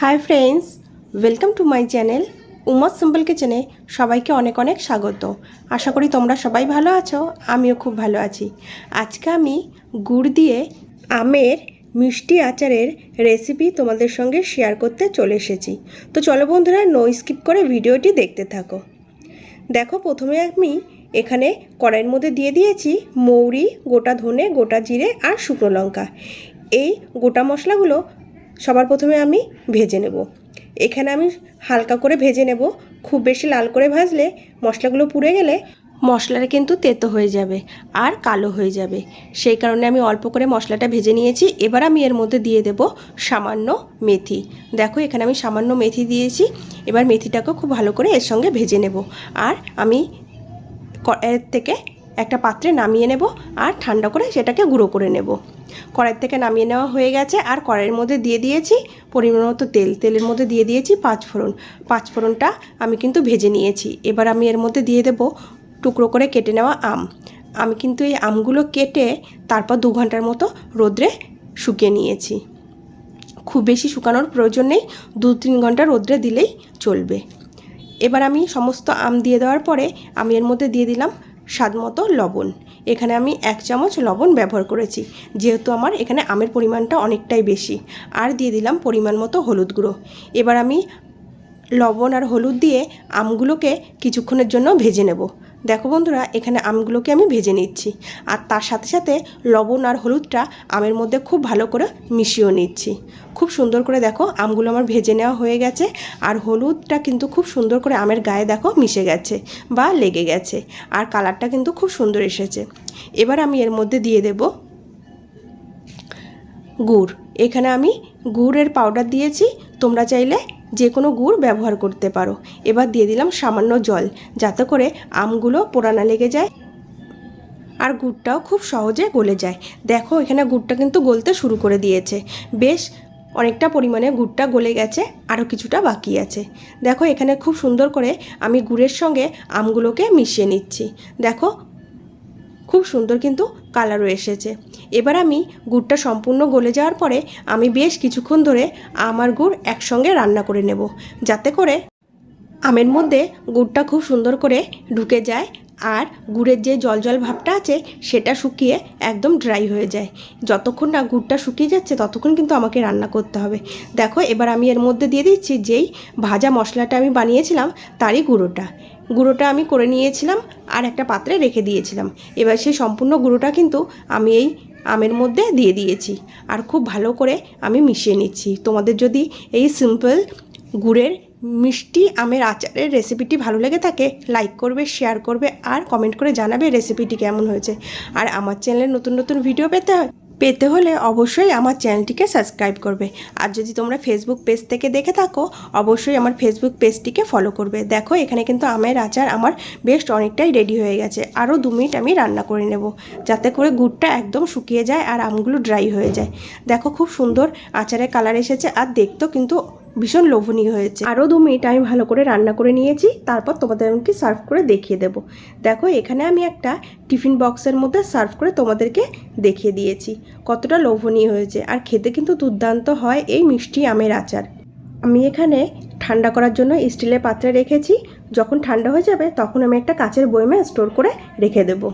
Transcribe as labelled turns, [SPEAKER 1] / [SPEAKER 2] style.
[SPEAKER 1] Hi friends welcome to my channel Umar simple কিচেনে সবাইকে অনেক অনেক স্বাগত। আশা করি তোমরা সবাই ভালো আছো, আমিও খুব ভালো আছি। আজকে আমি গুড় দিয়ে আমের মিষ্টি আচারের রেসিপি তোমাদের সঙ্গে শেয়ার করতে চলে এসেছি। তো চলো বন্ধুরা নো স্কিপ করে ভিডিওটি দেখতে থাকো। দেখো, প্রথমে আমি এখানে কড়াইয়ের মধ্যে দিয়ে দিয়েছি মৌরি, গোটা ধনে, গোটা জিরে আর শুকনো লঙ্কা। এই গোটা মশলাগুলো সবার প্রথমে আমি ভেজে নেব। এখানে আমি হালকা করে ভেজে নেব। খুব বেশি লাল করে ভাজলে মশলাগুলো পুড়ে গেলে মশলাটা কিন্তু তেতো হয়ে যাবে আর কালো হয়ে যাবে। সেই কারণে আমি অল্প করে মশলাটা ভেজে নিয়েছি। এবার আমি এর মধ্যে দিয়ে দেব সামান্য মেথি। দেখো, এখানে আমি সামান্য মেথি দিয়েছি। এবার মেথিটাকেও খুব ভালো করে এর সঙ্গে ভেজে নেব। আর আমি এর থেকে একটা পাত্রে নামিয়ে নেব আর ঠান্ডা করে সেটাকে গুঁড়ো করে নেব। কড়াই থেকে নামিয়ে নেওয়া হয়ে গেছে আর কড়াইয়ের মধ্যে দিয়ে দিয়েছি পরিমাণ মতো তেল। তেলের মধ্যে দিয়ে দিয়েছি পাঁচ ফোড়ন। পাঁচ ফোড়নটা আমি কিন্তু ভেজে নিয়েছি। এবার আমি এর মধ্যে দিয়ে দেব টুকরো করে কেটে নেওয়া আম। আমি কিন্তু এই আমগুলো কেটে তারপর দু ঘণ্টার মতো রোদ্রে শুকিয়ে নিয়েছি। খুব বেশি শুকানোর প্রয়োজন নেই, দু তিন ঘণ্টা রোদ্রে দিলেই চলবে। এবার আমি সমস্ত আম দিয়ে দেওয়ার পরে আমি এর মধ্যে দিয়ে দিলাম স্বাদ মতো লবণ। এখানে আমি এক চামচ লবণ ব্যবহার করেছি, যেহেতু আমার এখানে আমের পরিমাণটা অনেকটাই বেশি। আর দিয়ে দিলাম পরিমাণ মতো হলুদ গুঁড়ো। এবার আমি লবণ আর হলুদ দিয়ে আমগুলোকে কিছুক্ষণের জন্য ভেজে নেব। দেখো বন্ধুরা, এখানে আমগুলোকে আমি ভেজে নিচ্ছি। আর তার সাথে সাথে লবণ আর হলুদটা আমের মধ্যে খুব ভালো করে মিশিয়েও নিচ্ছি। খুব সুন্দর করে দেখো, আমগুলো আমার ভেজে নেওয়া হয়ে গেছে। আর হলুদটা কিন্তু খুব সুন্দর করে আমের গায়ে দেখো মিশে গেছে বা লেগে গেছে। আর কালারটা কিন্তু খুব সুন্দর এসেছে। এবার আমি এর মধ্যে দিয়ে দেবো গুড়। এখানে আমি গুড়ের পাউডার দিয়েছি। তোমরা চাইলে যে কোনো গুড় ব্যবহার করতে পারো। এবার দিয়ে দিলাম সামান্য জল, যাতে করে আমগুলো পোড়ানা লেগে যায় আর গুড়টাও খুব সহজে গলে যায়। দেখো, এখানে গুড়টা কিন্তু গলতে শুরু করে দিয়েছে। বেশ, অনেকটা পরিমাণে গুড়টা গলে গেছে আরও কিছুটা বাকি আছে। দেখো, এখানে খুব সুন্দর করে আমি গুড়ের সঙ্গে আমগুলোকে মিশিয়ে নিচ্ছি। দেখো খুব সুন্দর কিন্তু কালারও এসেছে। এবার আমি গুড়টা সম্পূর্ণ গলে যাওয়ার পরে আমি বেশ কিছুক্ষণ ধরে আমার গুড় একসঙ্গে রান্না করে নেব, যাতে করে আমের মধ্যে গুড়টা খুব সুন্দর করে ঢুকে যায় আর গুড়ের যে জল জল ভাবটা আছে, সেটা শুকিয়ে একদম ড্রাই হয়ে যায়। যতক্ষণ না গুড়টা শুকিয়ে যাচ্ছে, ততক্ষণ কিন্তু আমাকে রান্না করতে হবে। দেখো, এবার আমি এর মধ্যে দিয়ে দিচ্ছি যেই ভাজা মশলাটা আমি বানিয়েছিলাম, তারই গুঁড়োটা। গুঁড়োটা আমি করে নিয়েছিলাম আর একটা পাত্রে রেখে দিয়েছিলাম। এবার সেই সম্পূর্ণ গুঁড়োটা কিন্তু আমি এই আমের মধ্যে দিয়ে দিয়েছি। আর খুব ভালো করে আমি মিশিয়ে নিচ্ছি। তোমাদের যদি এই সিম্পল গুড়ের মিষ্টি আমের আচারের রেসিপিটি ভালো লেগে থাকে লাইক করবে শেয়ার করবে আর কমেন্ট করে জানাবে রেসিপিটি কেমন হয়েছে। আর আমার চ্যানেলে নতুন নতুন ভিডিও পেতে হয়, পেতে হলে অবশ্যই আমার চ্যানেলটিকে সাবস্ক্রাইব করবে। আর যদি তোমরা ফেসবুক পেজ থেকে দেখে থাকো, অবশ্যই আমার ফেসবুক পেজটিকে ফলো করবে। দেখো, এখানে কিন্তু আমের আচার আমার বেশ অনেকটাই রেডি হয়ে গেছে। আরও দু মিনিট আমি রান্না করে নেব, যাতে করে গুড়টা একদম শুকিয়ে যায় আর আমগুলো ড্রাই হয়ে যায়। দেখো, খুব সুন্দর আচারের কালার এসেছে আর দেখতেও কিন্তু ভীষণ লোভনীয় হয়েছে। আরও দু মিনিট আমি ভালো করে রান্না করে নিয়েছি, তারপর তোমাদের আমাকে সার্ভ করে দেখিয়ে দেবো। দেখো, এখানে আমি একটা টিফিন বক্সের মধ্যে সার্ভ করে তোমাদেরকে দেখিয়ে দিয়েছি, কতটা লোভনীয় হয়েছে। আর খেতে কিন্তু দুর্দান্ত হয় এই মিষ্টি আমের আচার। আমি এখানে ঠান্ডা করার জন্য স্টিলের পাত্রে রেখেছি। যখন ঠান্ডা হয়ে যাবে, তখন আমি একটা কাচের বয়মে স্টোর করে রেখে দেবো।